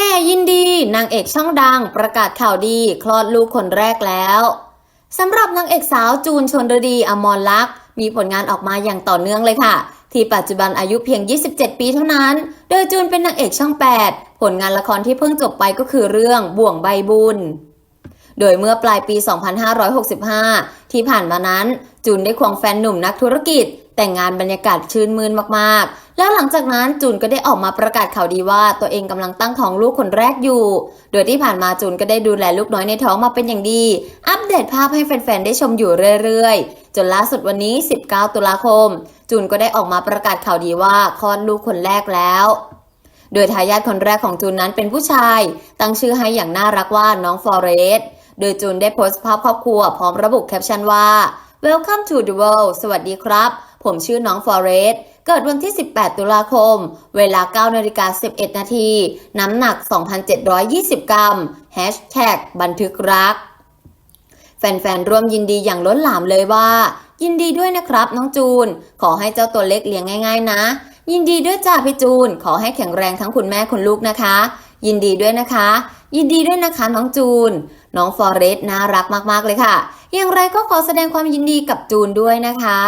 ห่ยินดี นางเอกช่องดังประกาศข่าวดีคลอดลูกคนแรกแล้วสำหรับนางเอกสาวจูนชนรดีอมรลักษ์มีผลงานออกมาอย่างต่อเนื่องเลยค่ะ ที่ปัจจุบันอายุเพียง 27 ปีเท่านั้น โดยจูนเป็นนางเอกช่อง 8 ผลงานละครที่เพิ่งจบไปก็คือเรื่องบ่วงใบบุญ โดยเมื่อปลายปี 2565 ที่ผ่านมานั้น จูนได้ควงแฟนหนุ่มนักธุรกิจ แต่งงานบรรยากาศชื่นมื่นมากๆ แล้วหลังจากนั้นจูนก็ได้ออกมาประกาศข่าวดีว่าตัวเองกำลังตั้งท้องลูกคนแรกอยู่ โดยที่ผ่านมาจูนก็ได้ดูแลลูกน้อยในท้องมาเป็นอย่างดี อัปเดตภาพให้แฟนๆได้ชมอยู่เรื่อยๆ จนล่าสุดวันนี้ 19 ตุลาคม จูนก็ได้ออกมาประกาศข่าวดีว่าคลอดลูกคนแรกแล้วโดยทายาทคนแรกของจูนนั้นเป็นผู้ชาย ตั้งชื่อให้อย่างน่ารักว่าน้องฟอเรสโดยจูนได้โพสต์ภาพครอบครัวพร้อมระบุแคปชั่นว่า Welcome to the world สวัสดีครับ ผมชื่อน้องฟอเรส เกิดวันที่ 18 ตุลาคม เวลา9นาฬิกา11 นาที น้ำหนัก 2,720 กรัม Hashtag บันทึกรัก แฟนๆ ร่วมยินดีอย่างล้นหลามเลยว่า ยินดีด้วยนะครับน้องจูน ขอให้เจ้าตัวเล็กเลี้ยงง่าย ๆ นะ ยินดีด้วยจ้าพี่จูน ขอให้แข็งแรงทั้งคุณแม่คุณลูกนะคะ ยินดีด้วยนะคะ ยินดีด้วยนะคะน้องจูน น้องฟอเรสน่ารักมากๆเลยค่ะ อย่างไรก็ขอแสดงความยินดีกับจูนด้วยนะคะ